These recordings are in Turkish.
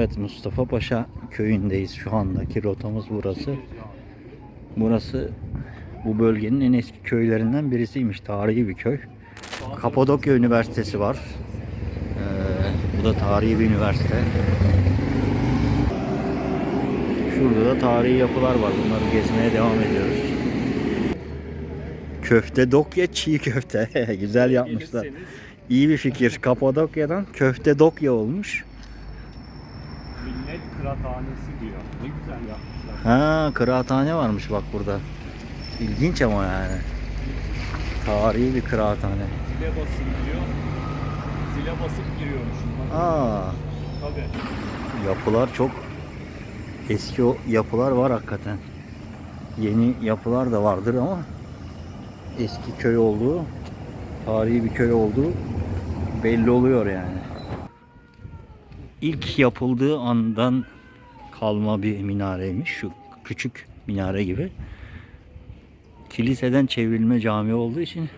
Evet Mustafa Paşa köyündeyiz şu andaki rotamız burası. Burası bu bölgenin en eski köylerinden birisiymiş. Tarihi bir köy. Kapadokya Üniversitesi var. Ee, bu da tarihi bir üniversite. Şurada da tarihi yapılar var. Bunları gezmeye devam ediyoruz. Köfte dokya çiğ köfte. Güzel yapmışlar. İyi bir fikir. Kapadokya'dan köfte dokya olmuş. Kıraathanesi diyor. Ne güzel yapmışlar. Ha kıraathane varmış bak burada. İlginç ama yani. Tarihi bir kıraathane. Zile basın diyor. Zile basıp giriyormuşum. Bak, Aa, Tabii. yapılar çok eski o yapılar var hakikaten. Yeni yapılar da vardır ama eski köy olduğu, tarihi bir köy olduğu belli oluyor yani. İlk yapıldığı andan kalma bir minareymiş şu küçük minare gibi. Kiliseden çevrilme cami olduğu için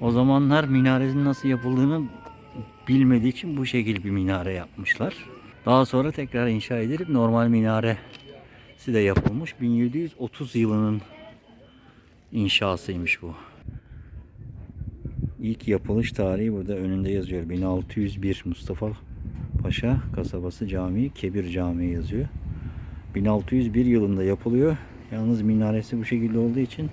o zamanlar minarenin nasıl yapıldığını bilmediği için bu şekil bir minare yapmışlar. Daha sonra tekrar inşa edilip normal minaresi de yapılmış. 1730 yılının inşasıymış bu. İlk yapılış tarihi burada önünde yazıyor. 1601 Mustafa Paşa kasabası camii, Kebir Camii yazıyor. 1601 yılında yapılıyor. Yalnız minaresi bu şekilde olduğu için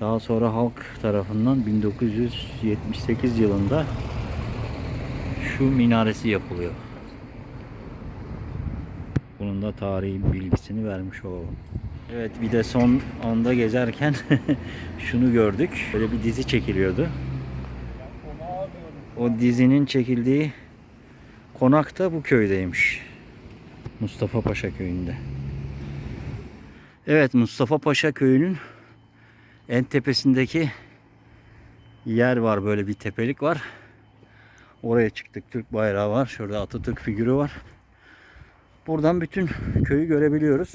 daha sonra halk tarafından 1978 yılında şu minaresi yapılıyor. Bunun da tarihi bilgisini vermiş olalım. Evet bir de son anda gezerken şunu gördük. Böyle bir dizi çekiliyordu. O dizinin çekildiği konak da bu köydeymiş. Mustafa Paşa köyünde. Evet Mustafa Paşa köyünün en tepesindeki yer var böyle bir tepelik var. Oraya çıktık. Türk bayrağı var. Şurada Atatürk figürü var. Buradan bütün köyü görebiliyoruz.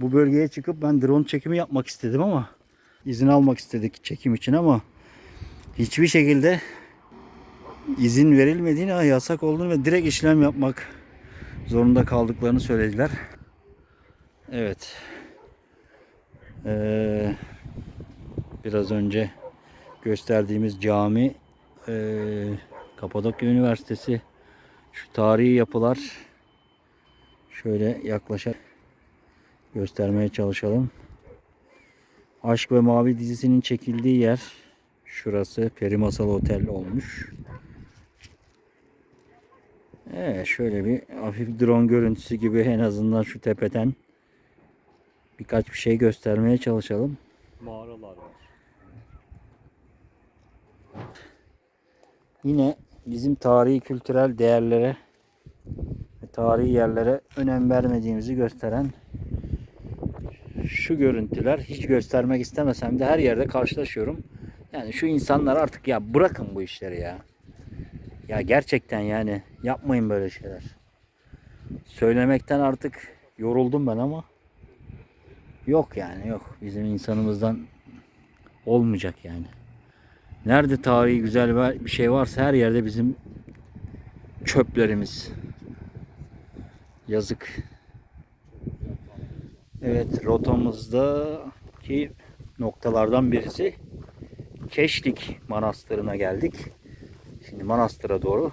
Bu bölgeye çıkıp ben drone çekimi yapmak istedim ama izin almak istedik çekim için ama hiçbir şekilde izin verilmediğini, yasak olduğunu ve direkt işlem yapmak zorunda kaldıklarını söylediler. Evet. Ee, biraz önce gösterdiğimiz cami ee, Kapadokya Üniversitesi şu tarihi yapılar şöyle yaklaşarak göstermeye çalışalım. Aşk ve Mavi dizisinin çekildiği yer şurası Peri Masal Otel olmuş. Evet şöyle bir hafif drone görüntüsü gibi en azından şu tepeden birkaç bir şey göstermeye çalışalım. Mağaralar var. Yine bizim tarihi kültürel değerlere ve tarihi yerlere önem vermediğimizi gösteren şu görüntüler hiç göstermek istemesem de her yerde karşılaşıyorum. Yani şu insanlar artık ya bırakın bu işleri ya. Ya gerçekten yani yapmayın böyle şeyler. Söylemekten artık yoruldum ben ama yok yani yok. Bizim insanımızdan olmayacak yani. Nerede tarihi güzel bir şey varsa her yerde bizim çöplerimiz. Yazık. Evet rotamızdaki noktalardan birisi Keşlik Manastırı'na geldik. Şimdi manastıra doğru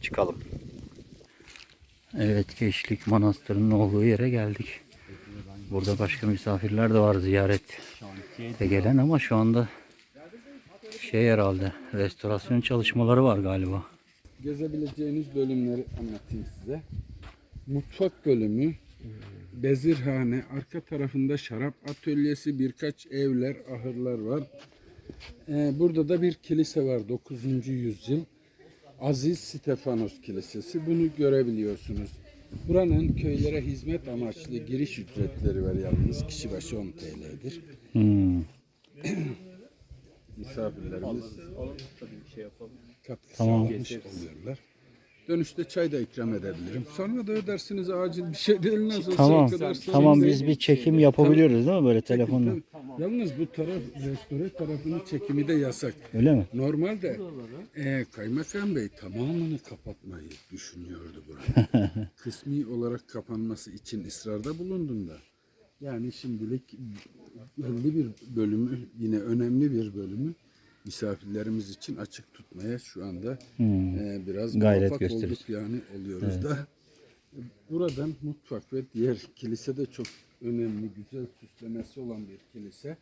çıkalım. Evet Keşlik Manastırı'nın olduğu yere geldik. Burada başka misafirler de var ziyaret de gelen ama şu anda şey herhalde restorasyon çalışmaları var galiba. gezebileceğiniz bölümleri anlatayım size. Mutfak bölümü, bezirhane, arka tarafında şarap atölyesi, birkaç evler, ahırlar var. Ee, burada da bir kilise var 9. yüzyıl. Aziz Stefanos Kilisesi. Bunu görebiliyorsunuz. Buranın köylere hizmet amaçlı giriş ücretleri var yalnız. Kişi başı 10 TL'dir. Hmm. Misafirlerimiz tabii bir şey yapalım. katkı Tamam. sağlamış oluyorlar. Dönüşte çay da ikram edebilirim. Sonra da ödersiniz acil bir şey değil nasıl Tamam. Tamam biz bir çekim yapabiliyoruz değil mi böyle telefonla? Yalnız bu taraf restore tarafının çekimi de yasak. Öyle mi? Normalde e, Kaymakam Bey tamamını kapatmayı düşünüyordu burayı. Kısmi olarak kapanması için ısrarda bulundum da. Yani şimdilik belli bir bölümü yine önemli bir bölümü misafirlerimiz için açık tutmaya şu anda e, biraz Hmm. Gayret gösteriyoruz. olduk yani oluyoruz da. Buradan mutfak ve diğer kilise de çok önemli, güzel süslemesi olan bir kilise.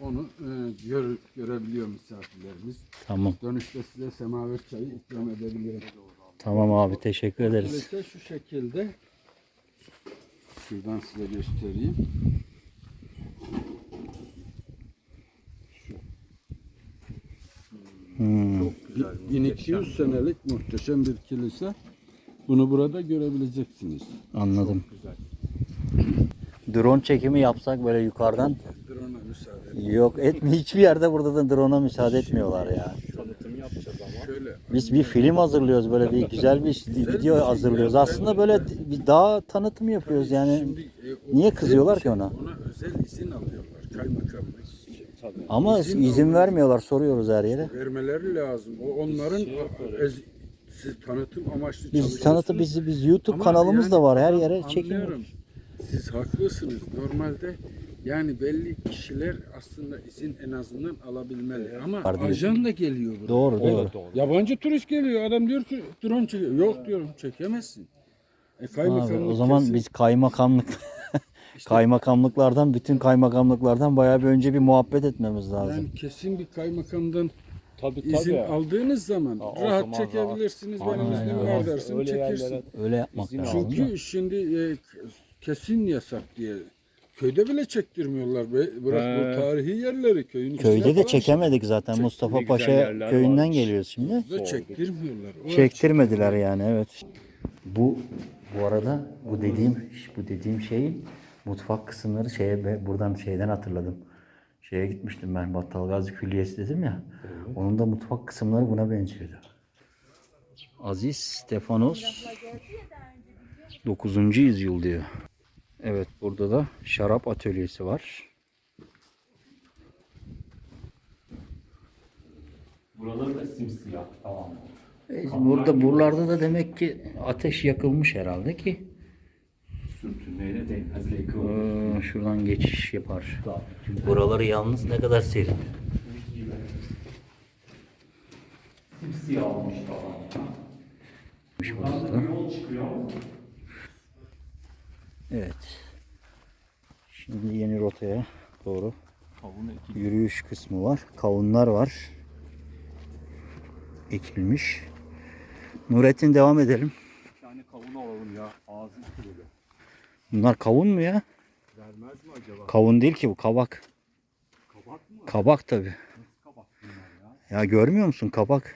Onu e, gör, görebiliyor misafirlerimiz. Tamam. Dönüşte size semaver çayı ikram edebilirim. Tamam abi teşekkür ederiz. Kilise şu şekilde. Şuradan size göstereyim. Hmm, 1200 senelik muhteşem bir kilise. Bunu burada görebileceksiniz. anladım. Drone çekimi yapsak böyle yukarıdan Drone'a müsaade. yok etmi hiçbir yerde burada da drone'a müsaade etmiyorlar ya. Tanıtım yapacağız ama. Şöyle Biz bir film hazırlıyoruz böyle bir güzel bir video hazırlıyoruz. Aslında böyle bir daha tanıtım yapıyoruz yani. Şimdi, e, o Niye özel kızıyorlar bir ki ona? Ona özel izin alıyorlar kaymakamlık. Ama İzin izin vermiyorlar soruyoruz her yere. Vermeleri lazım. O onların ez- siz tanıtım amaçlı Biz tanıtı biz biz YouTube Ama kanalımız yani da var her yere çekiliyoruz. Siz haklısınız. Normalde yani belli kişiler aslında izin en azından alabilmeli. Ama diyorsun. ajan da geliyor buraya. Doğru doğru. Yabancı turist geliyor. Adam diyor ki drone çekiyor. Yok diyorum çekemezsin. E, Abi, kaymakamlık o zaman kesin- biz kaymakamlık kaymakamlıklardan bütün kaymakamlıklardan bayağı bir önce bir muhabbet etmemiz lazım. yani kesin bir kaymakamdan Tabii izin tabii. aldığınız zaman o rahat zaman çekebilirsiniz. rahat. Benim iznim var dersin Öyle çekirsin. yerlere Öyle yapmak İzin lazım. da. Çünkü şimdi e, kesin yasak diye köyde bile çektirmiyorlar. Be- Bırak He. bu tarihi yerleri köyün Köyde de çekemedik zaten. Çek- Mustafa Paşa köyünden varmış. geliyoruz şimdi. Da çektirmiyorlar. O Çektirmediler yani evet. Bu bu arada bu dediğim bu dediğim şeyin mutfak kısımları şeye buradan şeyden hatırladım. Şeye gitmiştim ben Battal Gazi Külliyesi dedim ya. Onun da mutfak kısımları buna benziyordu. Aziz Stefanos 9. yüzyıl diyor. Evet burada da şarap atölyesi var. Buraları da simsiyah. Tamam. E, Burada buralarda da demek ki ateş yakılmış herhalde ki Yıkılır. Ee, şuradan geçiş yapar. Buraları yalnız ne kadar serin. Buradan da bir yol çıkıyor. Evet. Şimdi yeni rotaya doğru yürüyüş kısmı var. Kavunlar var. Ekilmiş. Nurettin devam edelim. tane kavun alalım ya. Ağzı kırılıyor. Bunlar kavun mu ya? Vermez mi acaba? Kavun değil ki bu kabak. Kabak mı? Kabak tabi. Kabak bunlar ya. Ya görmüyor musun kabak?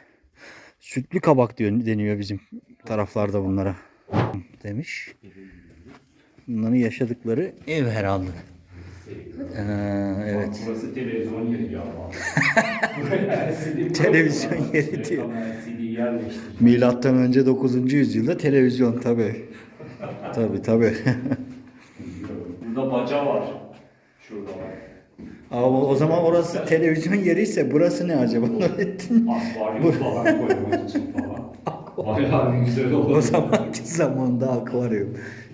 Sütlü kabak diyor deniyor bizim taraflarda bunlara. Demiş. Bunların yaşadıkları ev herhalde. Ee, evet. Burası televizyon yeri ya. Televizyon yeri diyor. Milattan önce 9. yüzyılda televizyon tabi. Tabi tabi. Burada baca var. Şurada var. Ama o zaman orası televizyon yeri ise burası ne acaba? Nurettin? Akvaryum falan için falan. Bayağı güzel olur. o zamanki zamanda akvaryum.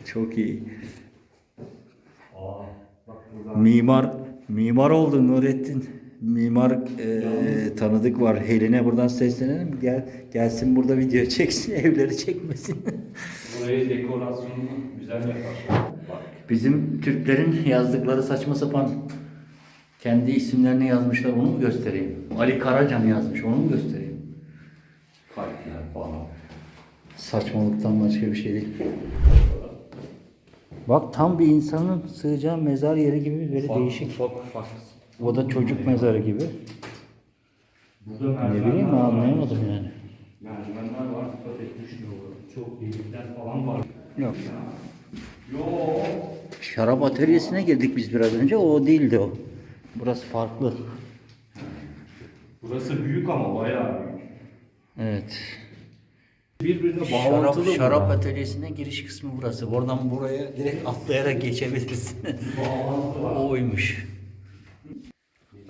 Çok iyi. Aa, bak burada. Mimar mimar oldun Nurettin. Mimar e, tanıdık var. Heline buradan seslenelim. Gel gelsin burada video çeksin, evleri çekmesin. Burayı dekorasyonunu güzel yapar. Bak. Bizim Türklerin yazdıkları saçma sapan kendi isimlerini yazmışlar. Onu mu göstereyim? Ali Karacan yazmış. Onu mu göstereyim? Kalpler falan. Saçmalıktan başka bir şey değil. Bak tam bir insanın sığacağı mezar yeri gibi böyle değişik. Ufak ufak. O da çocuk mezarı gibi. Burada Ne bileyim var. anlayamadım yani. Merdivenler var. Dikkat et düşmüyor. Çok delikler falan var. Yok. Yo. Şarap atölyesine girdik biz biraz önce. O değildi o. Burası farklı. Burası büyük ama bayağı büyük. Evet. Birbirine Şarap, bağlantılı şarap bunlar. atölyesine giriş kısmı burası. Oradan buraya direkt atlayarak geçebilirsin. Var. Oymuş.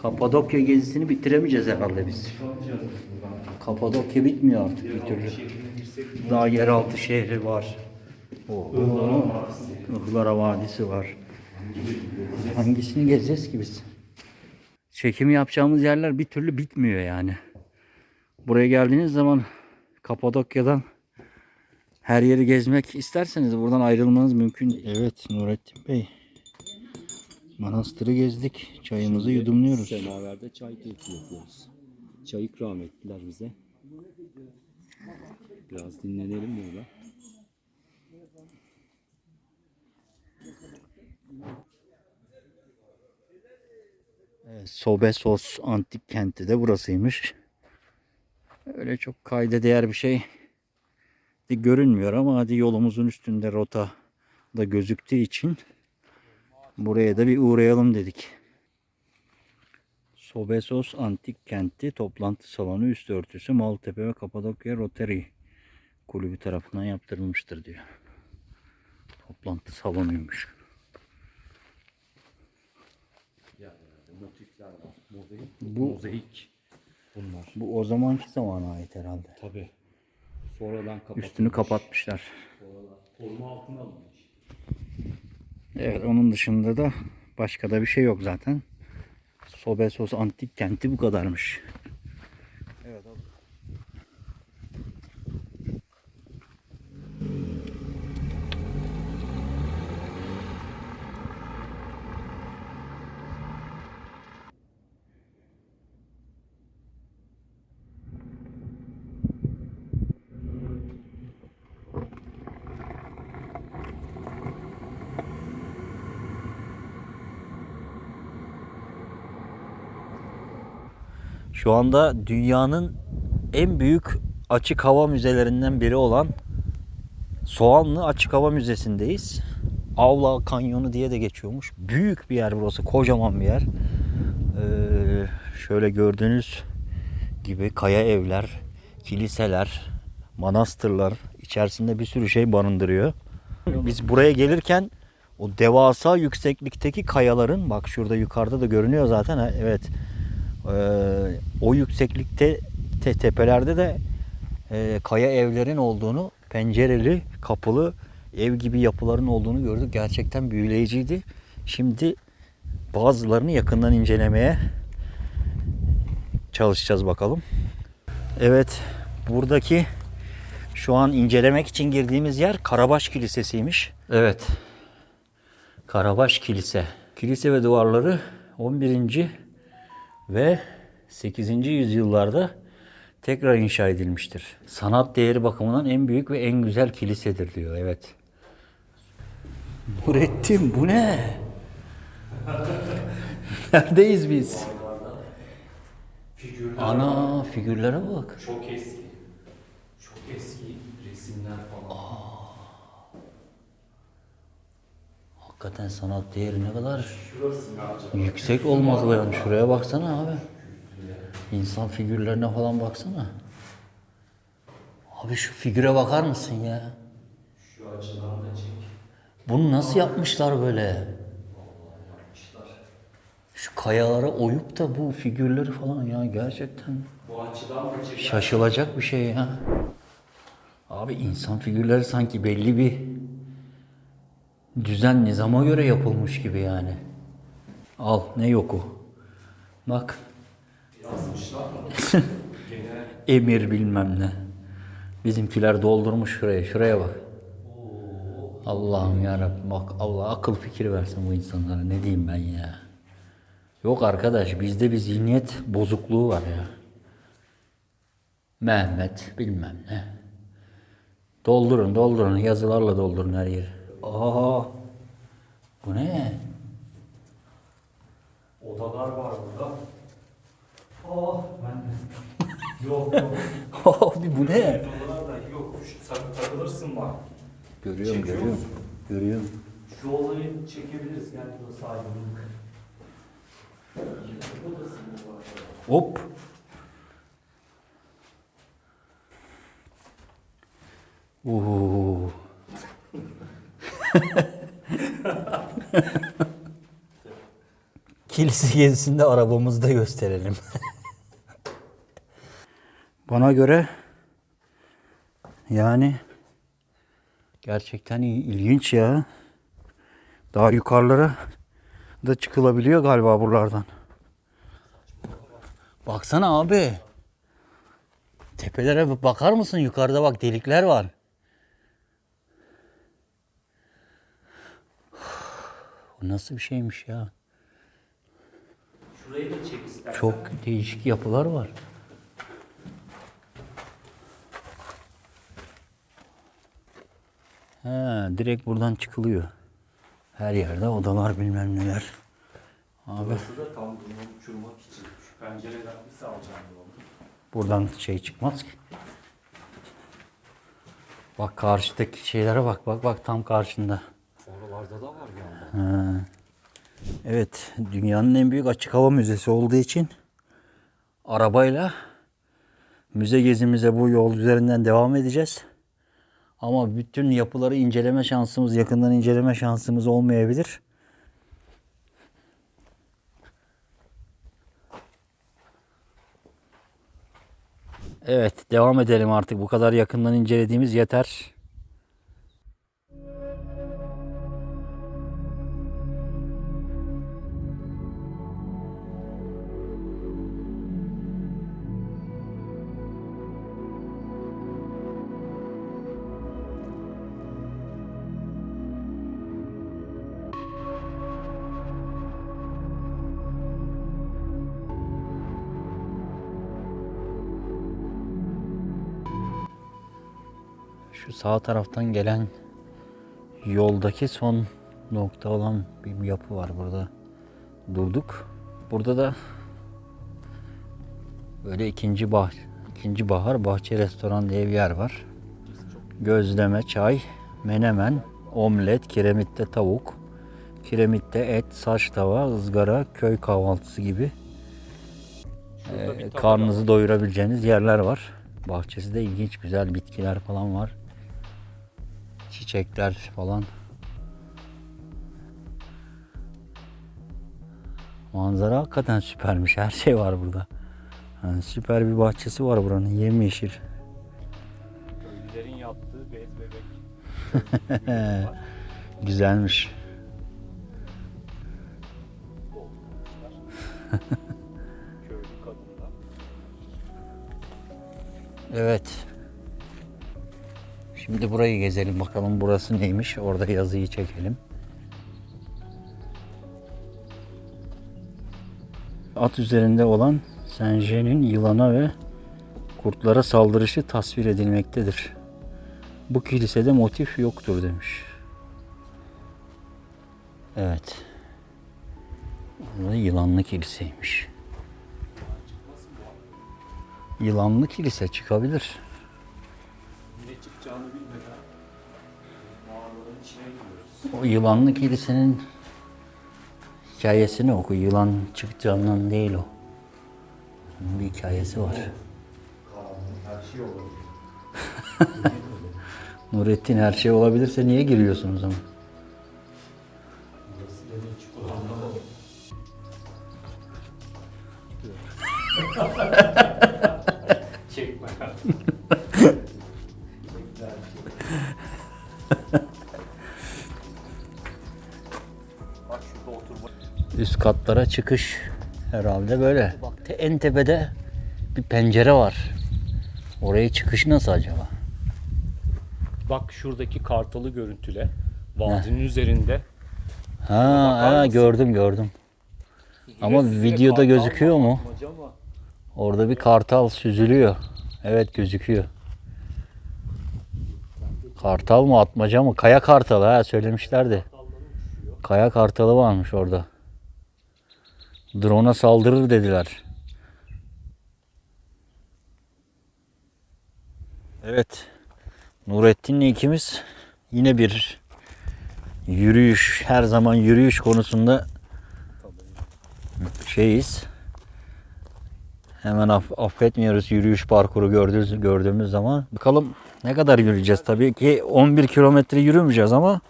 Kapadokya gezisini bitiremeyeceğiz herhalde biz. Kapadokya bitmiyor artık bir türlü. Daha yeraltı şehri var. Ihlara. Vadisi. Var. Hangisini gezeceğiz ki biz? Çekim yapacağımız yerler bir türlü bitmiyor yani. Buraya geldiğiniz zaman Kapadokya'dan her yeri gezmek isterseniz buradan ayrılmanız mümkün. Evet Nurettin Bey. Manastırı gezdik. Çayımızı yudumluyoruz. Semaverde çay keyfi yapıyoruz. Çay ikram ettiler bize. Biraz dinlenelim burada. Evet, Sobesos antik kenti de burasıymış. Öyle çok kayda değer bir şey de görünmüyor ama hadi yolumuzun üstünde rota da gözüktüğü için buraya da bir uğrayalım dedik. Sobesos antik kenti toplantı salonu üst örtüsü Maltepe ve Kapadokya Rotary kulübü tarafından yaptırılmıştır diyor. Toplantı salonuymuş. Motifler var. Mozaik. Bu- Mozaik. Bunlar. Bu o zamanki zamana ait herhalde. Tabi. Sonradan kapatılmış. Üstünü kapatmışlar. Sonradan koruma altına alınmış. Evet onun dışında da başka da bir şey yok zaten. Sobesos antik kenti bu kadarmış. Şu anda dünyanın en büyük açık hava müzelerinden biri olan Soğanlı Açık Hava Müzesi'ndeyiz. Avla Kanyonu diye de geçiyormuş. Büyük bir yer burası. Kocaman bir yer. Ee, şöyle gördüğünüz gibi kaya evler, kiliseler, manastırlar içerisinde bir sürü şey barındırıyor. Biz buraya gelirken o devasa yükseklikteki kayaların bak şurada yukarıda da görünüyor zaten. Evet. Ee, o yükseklikte te- tepelerde de e, kaya evlerin olduğunu, pencereli, kapılı ev gibi yapıların olduğunu gördük. Gerçekten büyüleyiciydi. Şimdi bazılarını yakından incelemeye çalışacağız bakalım. Evet, buradaki şu an incelemek için girdiğimiz yer Karabaş Kilisesi'ymiş. Evet. Karabaş Kilise. Kilise ve duvarları 11. ve 8. yüzyıllarda tekrar inşa edilmiştir. Sanat değeri bakımından en büyük ve en güzel kilisedir diyor. Evet. Nurettin bu ne? Neredeyiz biz? Figürler Ana figürlere bak. çok eski. Çok eski resimler falan. Hakikaten sanat değeri ne kadar yüksek olmalı yani. Şuraya baksana abi. İnsan figürlerine falan baksana. Abi şu figüre bakar mısın ya? Şu açıdan da çek. Bunu nasıl yapmışlar böyle? Şu kayalara oyup da bu figürleri falan ya gerçekten Bu açıdan şaşılacak bir şey ya. Abi insan figürleri sanki belli bir düzen nizama göre yapılmış gibi yani. Al ne yoku. Bak emir bilmem ne. Bizimkiler doldurmuş şuraya. Şuraya bak. Allah'ım yarabbim bak Allah akıl fikir versin bu insanlara. Ne diyeyim ben ya. Yok arkadaş bizde bir zihniyet bozukluğu var ya. Mehmet bilmem ne. Doldurun doldurun yazılarla doldurun her yeri. Aa, bu ne? odalar var burada. Oh ben de. yok yok. Abi bu ne? Odalar da yok. Tak- takılırsın bak. Görüyorum Çekiyor görüyorum. musun? Görüyorum. Şu olayı çekebiliriz. Gel burası aydınlık. Odası bu var. Hop. Oo. kilise gezisinde arabamızı da gösterelim. Bana göre yani gerçekten il- ilginç ya. Daha yukarılara da çıkılabiliyor galiba buralardan. Baksana abi. Tepelere bakar mısın? Yukarıda bak delikler var. Bu nasıl bir şeymiş ya? Şurayı da çek istersen. Çok değişik yapılar var. He, direkt buradan çıkılıyor. Her yerde odalar bilmem neler. Abi Burası da tam bunu uçurmak için. Şu pencereden bir salacağım buradan şey çıkmaz ki. Bak karşıdaki şeylere bak bak bak tam karşında. Oralarda da var yani. Evet, dünyanın en büyük açık hava müzesi olduğu için arabayla müze gezimize bu yol üzerinden devam edeceğiz. Ama bütün yapıları inceleme şansımız, yakından inceleme şansımız olmayabilir. Evet, devam edelim artık. Bu kadar yakından incelediğimiz yeter. Sağ taraftan gelen yoldaki son nokta olan bir yapı var burada. Durduk. Burada da böyle ikinci bah ikinci bahar bahçe restoran diye bir yer var. Gözleme, çay, menemen, omlet, kiremitte tavuk, kiremitte et, saç tava, ızgara, köy kahvaltısı gibi e, karnınızı doyurabileceğiniz yerler var. Bahçesi de ilginç, güzel bitkiler falan var. Çiçekler falan. Manzara hakikaten süpermiş. Her şey var burada. Yani süper bir bahçesi var buranın. Yemyeşil. Köylülerin yaptığı bez bebek. Güzelmiş. Evet. Şimdi burayı gezelim bakalım burası neymiş. Orada yazıyı çekelim. At üzerinde olan Senje'nin yılana ve kurtlara saldırışı tasvir edilmektedir. Bu kilisede motif yoktur demiş. Evet. Burada yılanlı kiliseymiş. Yılanlı kilise çıkabilir. O yılanlı kilisenin hikayesini oku. Yılan çıkacağından değil o. Onun bir hikayesi var. Şey. Nurettin her şey olabilirse niye giriyorsun o zaman? Çekme. katlara çıkış herhalde böyle. Bak en tepede bir pencere var. Oraya çıkış nasıl acaba? Bak şuradaki kartalı görüntüle. Vadinin üzerinde. Ha, ha gördüm gördüm. Ama videoda gözüküyor mu? Orada bir kartal süzülüyor. Evet gözüküyor. Kartal mı atmaca mı? Kaya kartalı ha söylemişlerdi. Kaya kartalı varmış orada. Drone'a saldırır dediler. Evet. Nurettin'le ikimiz yine bir yürüyüş, her zaman yürüyüş konusunda şeyiz. Hemen aff- affetmiyoruz yürüyüş parkuru gördüğümüz, gördüğümüz zaman. Bakalım ne kadar yürüyeceğiz. Tabii ki 11 kilometre yürümeyeceğiz ama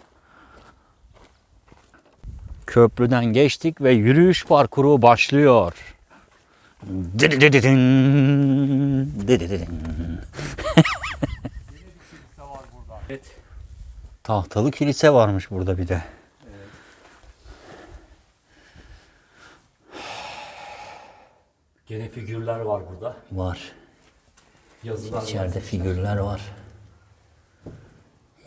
Köprüden geçtik ve yürüyüş parkuru başlıyor. Evet. Tahtalı kilise varmış burada bir de. Gene figürler var burada. Var. Yazılar İçeride var. figürler var.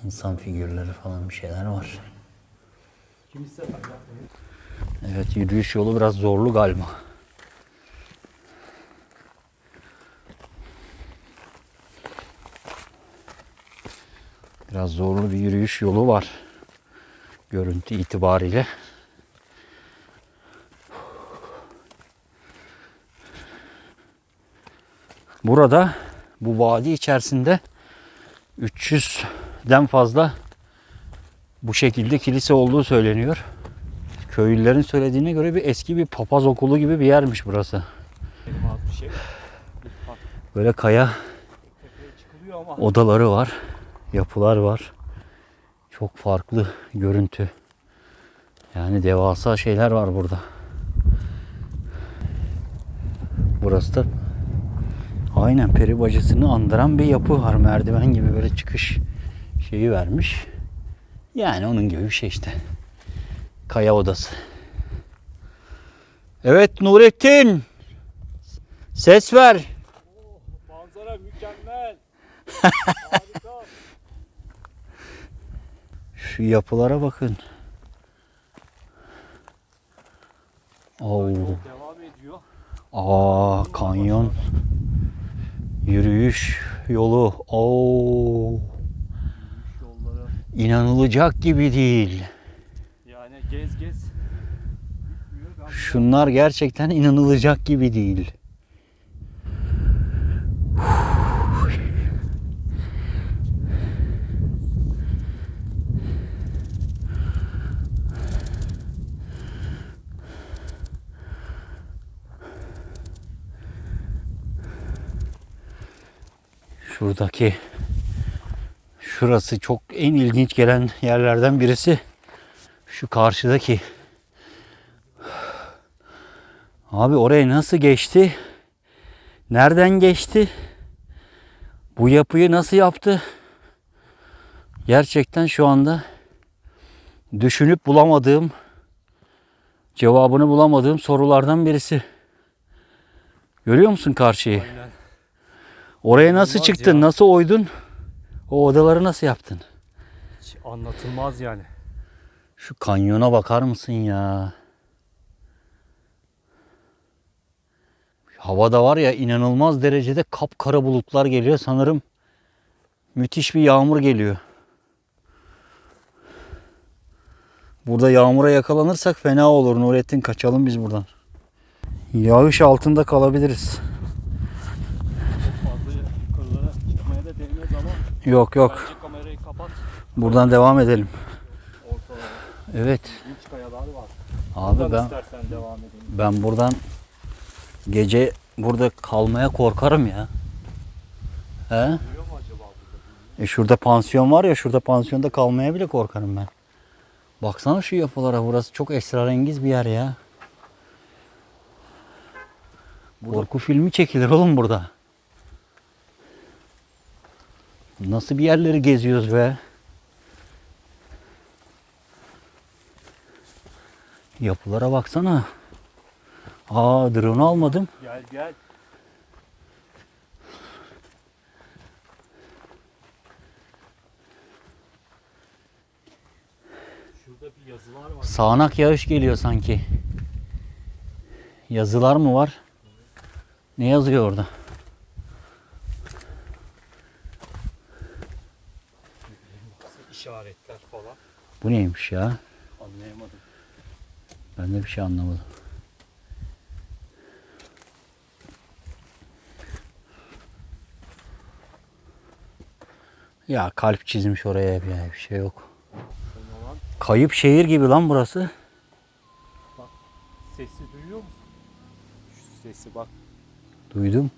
İnsan figürleri falan bir şeyler var. Evet yürüyüş yolu biraz zorlu galiba. Biraz zorlu bir yürüyüş yolu var. Görüntü itibariyle. Burada bu vadi içerisinde 300'den fazla bu şekilde kilise olduğu söyleniyor. Köylülerin söylediğine göre bir eski bir papaz okulu gibi bir yermiş burası. Böyle kaya odaları var, yapılar var. Çok farklı görüntü. Yani devasa şeyler var burada. Burası da aynen peri bacasını andıran bir yapı var. Merdiven gibi böyle çıkış şeyi vermiş. Yani onun gibi bir şey işte. Kaya odası. Evet Nurettin. Ses ver. manzara mükemmel. Harika. Şu yapılara bakın. Oo. Devam ediyor. Aa kanyon. Yürüyüş yolu. Oo. İnanılacak gibi değil. Yani gez gez. Şunlar gerçekten inanılacak gibi değil. Şuradaki şurası çok en ilginç gelen yerlerden birisi. Şu karşıdaki Abi oraya nasıl geçti? Nereden geçti? Bu yapıyı nasıl yaptı? Gerçekten şu anda düşünüp bulamadığım, cevabını bulamadığım sorulardan birisi. Görüyor musun karşıyı? Aynen. Oraya nasıl İnanılmaz çıktın? ya. Nasıl oydun? O odaları nasıl yaptın? Hiç anlatılmaz yani. Şu kanyona bakar mısın ya? Havada var ya inanılmaz derecede kapkara bulutlar geliyor. Sanırım müthiş bir yağmur geliyor. Burada yağmura yakalanırsak fena olur Nurettin. Kaçalım biz buradan. Yağış altında kalabiliriz. Çok fazla yukarılara çıkmaya da değmez ama Yok yok. bence kamerayı kapat. Buradan devam edelim. Ortalara Evet. ilginç kayalar var. Abi Buradan ben istersen devam edeyim. Ben buradan gece burada kalmaya korkarım ya. He? Duyuyor mu acaba burada? E şurada pansiyon var ya şurada pansiyonda kalmaya bile korkarım ben. Baksana şu yapılara burası çok esrarengiz bir yer ya. Korku filmi çekilir oğlum burada. Nasıl bir yerleri geziyoruz be? Yapılara baksana. Aa drone almadım. Gel gel. Şurada bir yazılar var. Sağanak yağış geliyor sanki. Yazılar mı var? Ne yazıyor orada? işaretler falan. Bu neymiş ya? Anlayamadım. Ben de bir şey anlamadım. Ya kalp çizmiş oraya bir, bir şey yok. Kayıp şehir gibi lan burası. sesi duyuyor musun? Şu sesi bak. Duydum.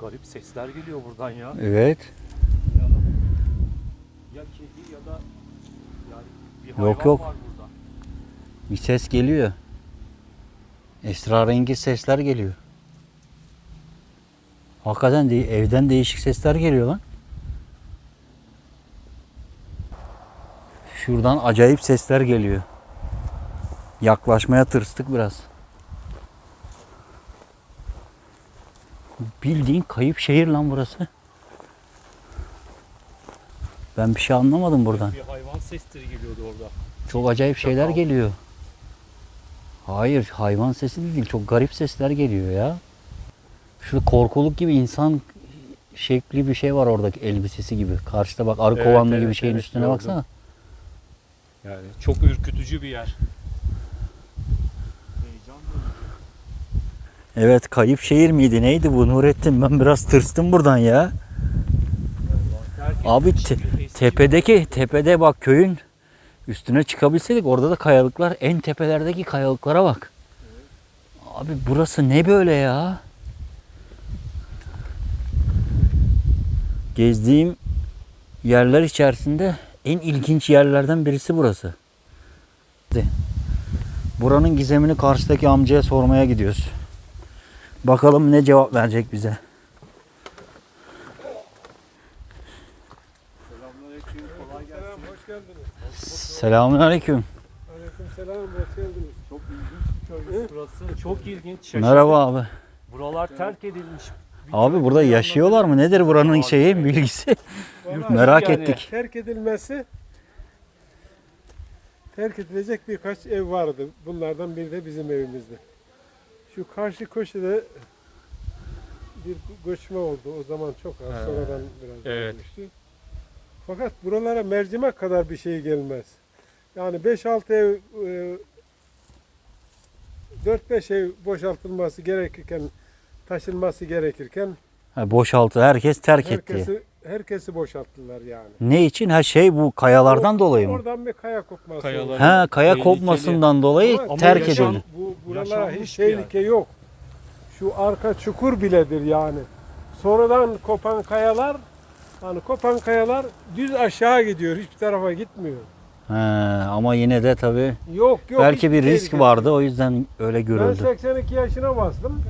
Garip sesler geliyor buradan ya. Evet. Kedi ya da yani Bir Yok, hayvan yok. var burada. Bir ses geliyor. Esrarengiz sesler geliyor. Hakikaten de, evden değişik sesler geliyor lan. Şuradan acayip sesler geliyor. Yaklaşmaya tırstık biraz. Bildiğin kayıp şehir lan burası. Ben bir şey anlamadım buradan. Bir hayvan sesleri geliyordu orada. Çok acayip şeyler geliyor. Hayır hayvan sesi de değil. Çok garip sesler geliyor ya. Şurada korkuluk gibi insan şekli bir şey var oradaki elbisesi gibi. Karşıda bak arı Evet, kovanlı evet, gibi şeyin evet, üstüne gördüm. baksana. Yani çok ürkütücü bir yer. Evet kayıp şehir miydi neydi bu Nurettin? Ben biraz tırstım buradan ya. Abi te- tepedeki tepede bak köyün üstüne çıkabilseydik orada da kayalıklar en tepelerdeki kayalıklara bak. Abi burası ne böyle ya? Gezdiğim yerler içerisinde en ilginç yerlerden birisi burası. Buranın gizemini karşıdaki amcaya sormaya gidiyoruz. Bakalım ne cevap verecek bize. Selamünaleyküm. Kolay gelsin. Hoş geldiniz. Selamünaleyküm. Aleykümselam, hoş geldiniz. Çok ilginç bir köy burası. Çok ilginç. Şaşırdım. Merhaba abi. Buralar terk edilmiş. Abi burada yaşıyorlar mı? Nedir buranın şeyi bilgisi? Vallahi Merak yani. ettik. terk edilmesi terk edilecek birkaç ev vardı. Bunlardan biri de bizim evimizdi. Şu karşı köşede bir göçme oldu. O zaman çok az. Sonradan biraz Evet. Fakat buralara mercimek kadar bir şey gelmez. Yani 5-6 ev e, 4-5 ev boşaltılması gerekirken taşınması gerekirken Ha, boşaltı. Herkes terk etti. herkesi herkesi boşalttılar yani. Ne için? Her şey bu kayalardan dolayı mı? Oradan bir kaya kopması Kayalar-. Ha kaya Tehlikeli. kopmasından dolayı Ama terk yaşam- edildi. Bu buralara hiç tehlike yok. Şu arka çukur biledir yani. Sonradan kopan kayalar hani kopan kayalar düz aşağı gidiyor. Hiçbir tarafa gitmiyor. Ha, ama yine de tabii Yok yok. belki bir risk tehlike. vardı o yüzden öyle Ben görüldü. 82 yaşına bastım.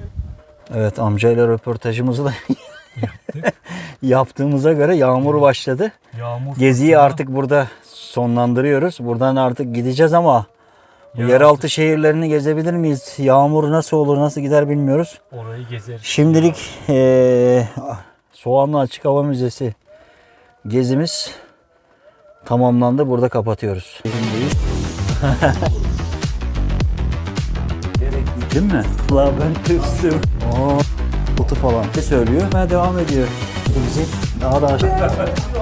Evet amcayla röportajımızı da yaptığımıza göre yağmur başladı. Yağmur. Geziyi artık burada sonlandırıyoruz. Buradan artık gideceğiz ama Yeraltı- yeraltı şehirlerini gezebilir miyiz? Yağmur nasıl olur, nasıl gider bilmiyoruz. Orayı gezeriz. Şimdilik eee Soğanlı Açık Hava Müzesi gezimiz tamamlandı. Burada kapatıyoruz. Değil mi? La ben. Aa, kutu falan. Ne söylüyor? Ben devam ediyor. Bizi daha da aşağı.